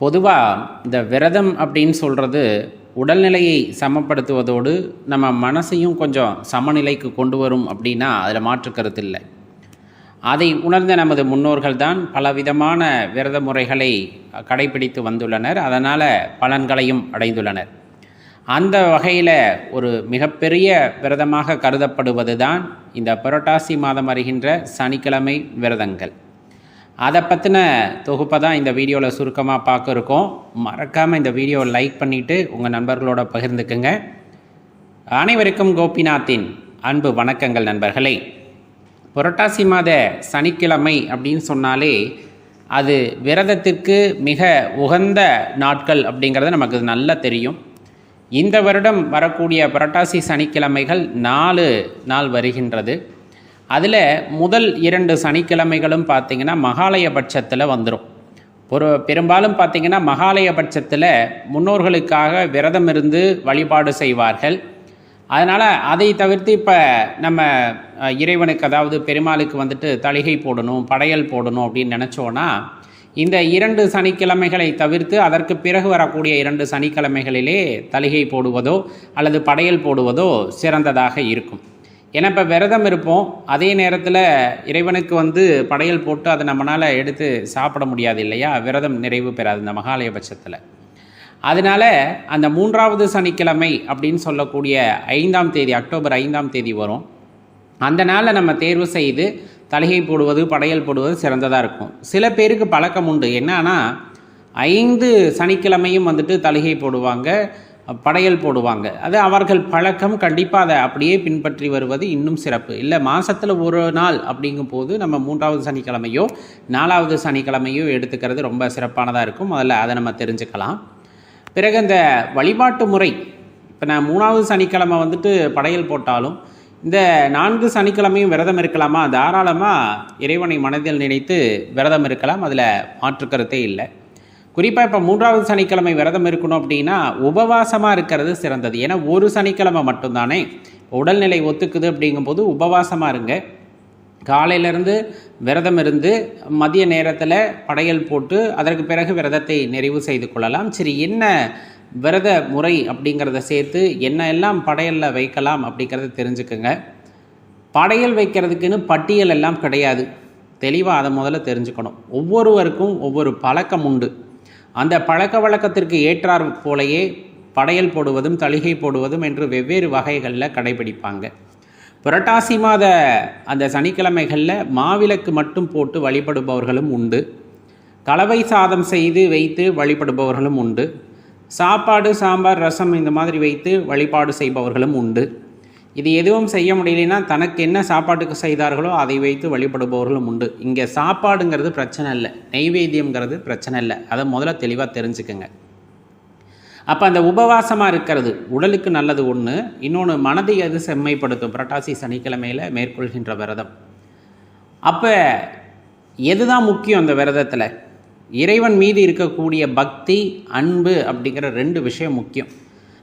பொதுவாக இந்த விரதம் அப்படின்னு சொல்கிறது உடல்நிலையை சமப்படுத்துவதோடு நம்ம மனசையும் கொஞ்சம் சமநிலைக்கு கொண்டு வரும் அப்படின்னா அதில் மாற்று கருத்து இல்லை. அதை உணர்ந்த நமது முன்னோர்கள் தான் பலவிதமான விரத முறைகளை கடைபிடித்து வந்துள்ளனர். அதனால் பலன்களையும் அடைந்துள்ளனர். அந்த வகையில் ஒரு மிகப்பெரிய விரதமாக கருதப்படுவது தான் இந்த புரட்டாசி மாதம் வருகின்ற சனிக்கிழமை விரதங்கள். அதை பற்றின தொகுப்பை தான் இந்த வீடியோவில் சுருக்கமாக பார்க்க இருக்கோம். மறக்காமல் இந்த வீடியோவை லைக் பண்ணிவிட்டு உங்கள் நண்பர்களோட பகிர்ந்துக்குங்க. அனைவருக்கும் கோபிநாத்தின் அன்பு வணக்கங்கள் நண்பர்களே. புரட்டாசி மாத சனிக்கிழமை அப்படின்னு சொன்னாலே அது விரதத்திற்கு மிக உகந்த நாட்கள் அப்படிங்கிறது நமக்கு நல்லா தெரியும். இந்த வருடம் வரக்கூடிய புரட்டாசி சனிக்கிழமைகள் நாலு நாள் வருகின்றது. அதில் முதல் இரண்டு சனிக்கிழமைகளும் பார்த்திங்கன்னா மகாலயபட்சத்தில் வந்துடும் ஒரு பெரும்பாலும் பார்த்திங்கன்னா மகாலயபட்சத்தில் முன்னோர்களுக்காக விரதம் இருந்து வழிபாடு செய்வார்கள். அதனால் அதை தவிர்த்து இப்போ நம்ம இறைவனுக்கு அதாவது பெருமாளுக்கு வந்துட்டு தளிகை போடணும் படையல் போடணும் அப்படின்னு நினச்சோன்னா இந்த இரண்டு சனிக்கிழமைகளை தவிர்த்து அதற்கு பிறகு வரக்கூடிய இரண்டு சனிக்கிழமைகளிலே தளிகை போடுவதோ அல்லது படையல் போடுவதோ சிறந்ததாக இருக்கும். ஏன்னா இப்போ விரதம் இருப்போம். அதே நேரத்தில் இறைவனுக்கு வந்து படையல் போட்டு அதை நம்மளால் எடுத்து சாப்பிட முடியாது இல்லையா? விரதம் நிறைவு பெறாது இந்த மகாலய பட்சத்தில் அதனால் அந்த மூன்றாவது சனிக்கிழமை அப்படின்னு சொல்லக்கூடிய ஐந்தாம் தேதி அக்டோபர் ஐந்தாம் தேதி வரும். அந்த நாளில் நம்ம தேர்வு செய்து தலகை போடுவது படையல் போடுவது சிறந்ததாக இருக்கும். சில பேருக்கு பழக்கம் உண்டு. என்னன்னா ஐந்து சனிக்கிழமையும் வந்துட்டு தலிகை போடுவாங்க. படையல் போடுவாங்க. அது அவர்கள் பழக்கம் கண்டிப்பாக அதை அப்படியே பின்பற்றி வருவது இன்னும் சிறப்பு. இல்லை மாதத்தில் ஒரு நாள் அப்படிங்கும் போது நம்ம மூன்றாவது சனிக்கிழமையோ நாலாவது சனிக்கிழமையோ எடுத்துக்கிறது ரொம்ப சிறப்பானதாக இருக்கும். முதல்ல அதை நம்ம தெரிஞ்சுக்கலாம். பிறகு இந்த வழிபாட்டு முறை இப்போ நான் மூணாவது சனிக்கிழமை வந்துட்டு படையல் போட்டாலும் இந்த நான்கு சனிக்கிழமையும் விரதம் இருக்கலாமா? தாராளமாக இறைவனை மனதில் நினைத்து விரதம் இருக்கலாம். அதில் மாற்று கருத்தே இல்லை. குறிப்பாக இப்போ மூன்றாவது சனிக்கிழமை விரதம் இருக்கணும் அப்படின்னா உபவாசமாக இருக்கிறது சிறந்தது. ஏன்னா ஒரு சனிக்கிழமை மட்டும்தானே உடல்நிலை ஒத்துக்குது அப்படிங்கும்போது உபவாசமாக இருங்க. காலையிலேருந்து விரதம் இருந்து மதிய நேரத்தில் படையல் போட்டு அதற்கு பிறகு விரதத்தை நிறைவு செய்து கொள்ளலாம். சரி என்ன விரத முறை அப்படிங்கிறத சேர்த்து என்ன எல்லாம் படையலில் வைக்கலாம் அப்படிங்கிறத தெரிஞ்சுக்கோங்க. படையல் வைக்கிறதுக்குன்னு பட்டியல் எல்லாம் கிடையாது. தெளிவாக அதை முதல்ல தெரிஞ்சுக்கணும். ஒவ்வொருவருக்கும் ஒவ்வொரு பழக்கம் உண்டு. அந்த பழக்க வழக்கத்திற்கு ஏற்றார் போலேயே படையல் போடுவதும் தளிகை போடுவதும் என்று வெவ்வேறு வகைகளில் கடைபிடிப்பாங்க. புரட்டாசி மாத அந்த சனிக்கிழமைகளில் மாவிளக்கு மட்டும் போட்டு வழிபடுபவர்களும் உண்டு. கலவை சாதம் செய்து வைத்து வழிபடுபவர்களும் உண்டு. சாப்பாடு சாம்பார் ரசம் இந்த மாதிரி வைத்து வழிபாடு செய்பவர்களும் உண்டு. இது எதுவும் செய்ய முடியலைன்னா தனக்கு என்ன சாப்பாட்டுக்கு செய்தார்களோ அதை வைத்து வழிபடுபவர்களும் உண்டு. இங்கே சாப்பாடுங்கிறது பிரச்சனை இல்லை. நெய்வேத்தியம்ங்கிறது பிரச்சனை இல்லை. அதை முதல்ல தெளிவாக தெரிஞ்சுக்கோங்க. அப்போ அந்த உபவாசமாக இருக்கிறது உடலுக்கு நல்லது ஒன்று இன்னொன்று மனதை அது செம்மைப்படுத்தும். புரட்டாசி சனிக்கிழமையில் மேற்கொள்கின்ற விரதம். அப்போ எதுதான் முக்கியம் அந்த விரதத்தில்? இறைவன் மீது இருக்கக்கூடிய பக்தி அன்பு அப்படிங்கிற ரெண்டு விஷயம் முக்கியம்.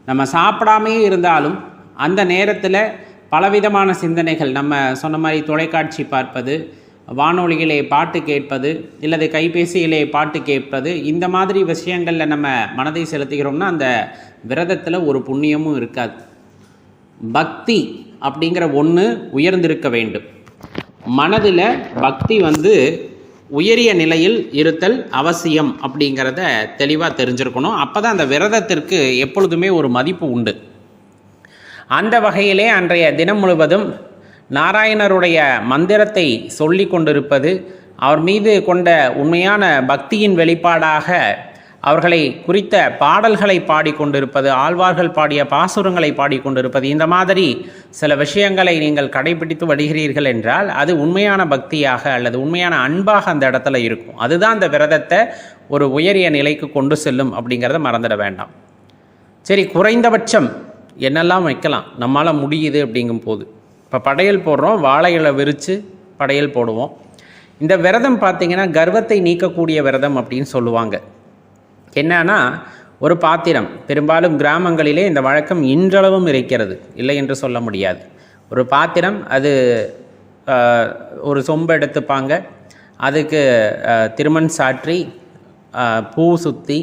நம்ம சாப்பிடாமே இருந்தாலும் அந்த நேரத்தில் பலவிதமான சிந்தனைகள் நம்ம சொன்ன மாதிரி தொலைக்காட்சி பார்ப்பது வானொலியிலே பாட்டு கேட்பது இல்லது கைபேசியிலே பாட்டு கேட்பது இந்த மாதிரி விஷயங்களில் நம்ம மனதை செலுத்துகிறோம்னா அந்த விரதத்தில் ஒரு புண்ணியமும் இருக்காது. பக்தி அப்படிங்கிற ஒன்று உயர்ந்திருக்க வேண்டும். மனதில் பக்தி வந்து உயரிய நிலையில் இருத்தல் அவசியம் அப்படிங்கிறத தெளிவாக தெரிஞ்சிருக்கணும். அப்போ தான் அந்த விரதத்திற்கு எப்பொழுதுமே ஒரு மதிப்பு உண்டு. அந்த வகையிலே அன்றைய தினம் முழுவதும் நாராயணருடைய மந்திரத்தை சொல்லி கொண்டிருப்பது அவர் மீது கொண்ட உண்மையான பக்தியின் வெளிப்பாடாக அவர்களை குறித்த பாடல்களை பாடிக்கொண்டிருப்பது ஆழ்வார்கள் பாடிய பாசுரங்களை பாடிக்கொண்டிருப்பது இந்த மாதிரி சில விஷயங்களை நீங்கள் கடைபிடித்து வருகிறீர்கள் என்றால் அது உண்மையான பக்தியாக அல்லது உண்மையான அன்பாக அந்த இடத்துல இருக்கும். அதுதான் அந்த விரதத்தை ஒரு உயரிய நிலைக்கு கொண்டு செல்லும் அப்படிங்கிறத மறந்துட வேண்டாம். சரி குறைந்தபட்சம் என்னெல்லாம் வைக்கலாம்? நம்மளால் முடியுது அப்படிங்கும் போது இப்போ படையல் போடுறோம் வாழைகளை விரித்து படையல் போடுவோம். இந்த விரதம் பார்த்திங்கன்னா கர்வத்தை நீக்கக்கூடிய விரதம் அப்படின்னு சொல்லுவாங்க. என்னன்னா ஒரு பாத்திரம். பெரும்பாலும் கிராமங்களிலே இந்த வழக்கம் இன்றளவும் இருக்கிறது. இல்லை என்று சொல்ல முடியாது. ஒரு பாத்திரம் அது ஒரு சொம்பு எடுத்துப்பாங்க. அதுக்கு திருமண் சாற்றி பூ சுற்றி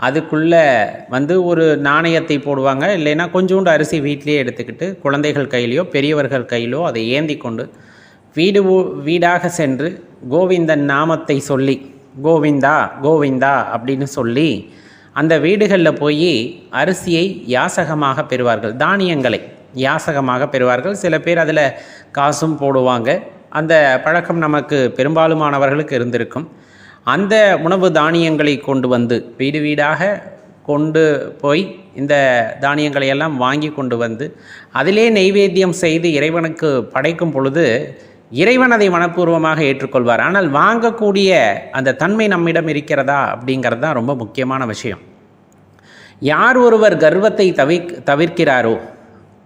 அதுக்குள்ளே வந்து ஒரு நாணயத்தை போடுவாங்க. இல்லைன்னா கொஞ்சோண்டு அரிசி வீட்டிலேயே எடுத்துக்கிட்டு குழந்தைகள் கையிலையோ பெரியவர்கள் கையிலோ அதை ஏந்தி கொண்டு வீடு ஊ- வீடாக சென்று கோவிந்தன் நாமத்தை சொல்லி கோவிந்தா கோவிந்தா அப்படின்னு சொல்லி அந்த வீடுகளில் போய் அரிசியை யாசகமாக பெறுவார்கள். தானியங்களை யாசகமாக பெறுவார்கள். சில பேர் அதில் காசும் போடுவாங்க. அந்த பழக்கம் நமக்கு பெரும்பாலுமானவர்களுக்கு இருந்திருக்கும். அந்த உணவு தானியங்களை கொண்டு வந்து வீடு வீடாக கொண்டு போய் இந்த தானியங்களை எல்லாம் வாங்கி கொண்டு வந்து அதிலே நெய்வேத்தியம் செய்து இறைவனுக்கு படைக்கும் பொழுது இறைவன் அதை மனப்பூர்வமாக ஏற்றுக்கொள்வார். ஆனால் வாங்கக்கூடிய அந்த தன்மை நம்மிடம் இருக்கிறதா அப்படிங்கிறது தான் ரொம்ப முக்கியமான விஷயம். யார் ஒருவர் கர்வத்தை தவிர் தவிர்க்கிறாரோ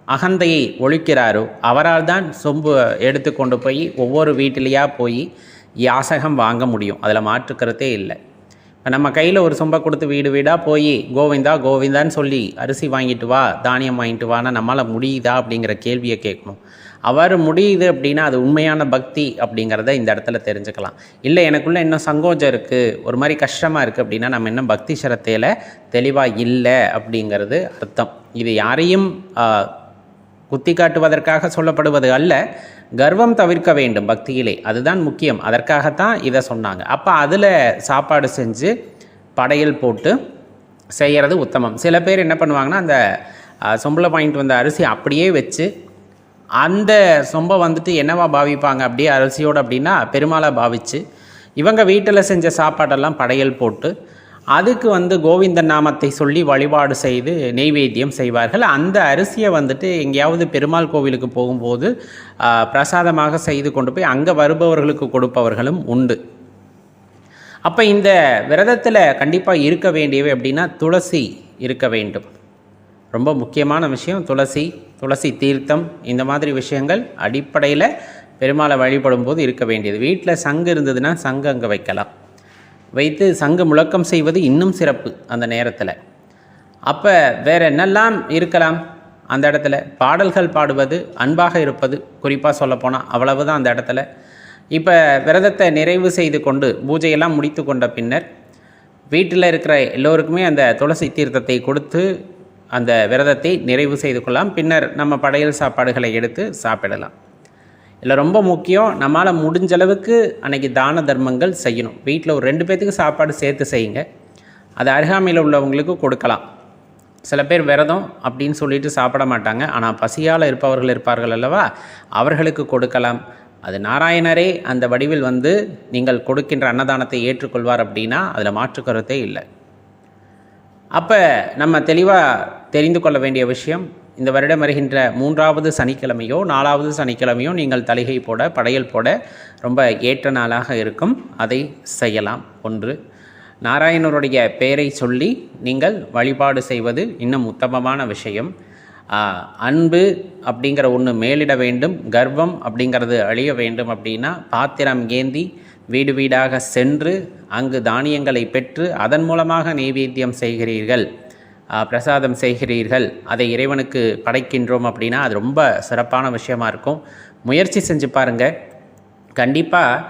அகந்தையை ஒழிக்கிறாரோ அவரால் தான் சொம்பு எடுத்துக்கொண்டு போய் ஒவ்வொரு வீட்டிலேயா போய் யாசகம் வாங்க முடியும். அதில் மாற்றுக்கிறதே இல்லை. இப்போ நம்ம கையில் ஒரு சொம்பை கொடுத்து வீடு வீடாக போய் கோவிந்தா கோவிந்தான்னு சொல்லி அரிசி வாங்கிட்டு வா தானியம் வாங்கிட்டு வானா நம்மளால் முடியுதா அப்படிங்கிற கேள்வியை கேட்கணும். அவர் முடியுது அப்படின்னா அது உண்மையான பக்தி அப்படிங்கிறத இந்த இடத்துல தெரிஞ்சுக்கலாம். இல்லை எனக்குள்ளே இன்னும் சங்கோஜம் இருக்குது ஒரு மாதிரி கஷ்டமாக இருக்குது அப்படின்னா நம்ம இன்னும் பக்தி சிரத்தையில் தெளிவாக இல்லை அப்படிங்கிறது அர்த்தம். இது யாரையும் குத்தி காட்டுவதற்காக சொல்லப்படுவது அல்ல. கர்வம் தவிர்க்க வேண்டும் பக்தியிலே. அதுதான் முக்கியம். அதற்காகத்தான் இதை சொன்னாங்க. அப்போ அதில் சாப்பாடு செஞ்சு படையல் போட்டு செய்கிறது உத்தமம். சில பேர் என்ன பண்ணுவாங்கன்னா அந்த சொம்பளை சொம்பில் வாங்கிட்டு வந்த அரிசி அப்படியே வச்சு அந்த சொம்பை வந்துட்டு என்னவா பாவிப்பாங்க? அப்படியே அரிசியோடு அப்படின்னா பெருமாளை பாவிச்சு இவங்க வீட்டில் செஞ்ச சாப்பாடெல்லாம் படையல் போட்டு அதுக்கு வந்து கோவிந்தன் நாமத்தை சொல்லி வழிபாடு செய்து நெய்வேத்தியம் செய்வார்கள். அந்த அரிசியை வந்துட்டு எங்கேயாவது பெருமாள் கோவிலுக்கு போகும்போது பிரசாதமாக செய்து கொண்டு போய் அங்கே வருபவர்களுக்கு கொடுப்பவர்களும் உண்டு. அப்போ இந்த விரதத்தில் கண்டிப்பாக இருக்க வேண்டியவை அப்படின்னா துளசி இருக்க வேண்டும். ரொம்ப முக்கியமான விஷயம் துளசி துளசி தீர்த்தம் இந்த மாதிரி விஷயங்கள் அடிப்படையில் பெருமாளை வழிபடும் போது இருக்க வேண்டியது. வீட்டில் சங்கு இருந்ததுன்னா சங்கு அங்கே வைக்கலாம். வைத்து சங்கு முழக்கம் செய்வது இன்னும் சிறப்பு அந்த நேரத்தில். அப்போ வேற என்னெல்லாம் இருக்கலாம் அந்த இடத்துல? பாடல்கள் பாடுவது அன்பாக இருப்பது குறிப்பாக சொல்லப்போனால் அவ்வளவு தான் அந்த இடத்துல. இப்போ விரதத்தை நிறைவு செய்து கொண்டு பூஜையெல்லாம் முடித்து கொண்ட பின்னர் வீட்டில் இருக்கிற எல்லோருக்குமே அந்த துளசி தீர்த்தத்தை கொடுத்து அந்த விரதத்தை நிறைவு செய்து கொள்ளலாம். பின்னர் நம்ம படையல் சாப்பாடுகளை எடுத்து சாப்பிடலாம். இல்லை ரொம்ப முக்கியம் நம்மளால் முடிஞ்ச அளவுக்கு அன்னைக்கு தான தர்மங்கள் செய்யணும். வீட்டில் ஒரு ரெண்டு பேர்த்துக்கு சாப்பாடு சேர்த்து செய்யுங்க. அது அருகாமையில் உள்ளவங்களுக்கு கொடுக்கலாம். சில பேர் விரதம் அப்படின்னு சொல்லிட்டு சாப்பிட மாட்டாங்க. ஆனால் பசியால் இருப்பவர்கள் இருப்பார்கள் அல்லவா? அவர்களுக்கு கொடுக்கலாம். அது நாராயணரே அந்த வடிவில் வந்து நீங்கள் கொடுக்கின்ற அன்னதானத்தை ஏற்றுக்கொள்வார் அப்படின்னா அதில் மாற்று கருத்தே இல்லை. அப்போ நம்ம தெளிவாக தெரிந்து கொள்ள வேண்டிய விஷயம் இந்த வருடம் வருகின்ற மூன்றாவது சனிக்கிழமையோ நாலாவது சனிக்கிழமையோ நீங்கள் தலிகை போட படையல் போட ரொம்ப ஏற்ற நாளாக இருக்கும். அதை செய்யலாம். ஒன்று நாராயணருடைய பெயரை சொல்லி நீங்கள் வழிபாடு செய்வது இன்னும் உத்தமமான விஷயம். அன்பு அப்படிங்கிற ஒன்று மேலிட வேண்டும். கர்வம் அப்படிங்கிறது அழிய வேண்டும் அப்படின்னா பாத்திரம் ஏந்தி வீடு வீடாக சென்று அங்கு தானியங்களை பெற்று அதன் மூலமாக நெய்வேத்தியம் செய்கிறீர்கள். பிரசாதம் செய்கிறீர்கள் அதை இறைவனுக்கு படைக்கின்றோம் அப்படின்னா அது ரொம்ப சிறப்பான விஷயமா இருக்கும். முயற்சி செஞ்சு பாருங்கள் கண்டிப்பாக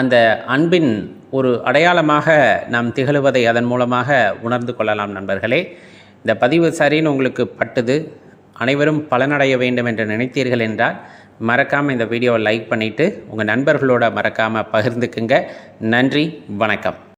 அந்த அன்பின் ஒரு அடையாளமாக நாம் திகழுவதை அதன் மூலமாக உணர்ந்து கொள்ளலாம் நண்பர்களே. இந்த பதிவு சரின்னு உங்களுக்கு பட்டுது. அனைவரும் பலனடைய வேண்டும் என்று நினைத்தீர்கள் என்றால் மறக்காமல் இந்த வீடியோவை லைக் பண்ணிவிட்டு உங்கள் நண்பர்களோட மறக்காமல் பகிர்ந்துக்குங்க. நன்றி வணக்கம்.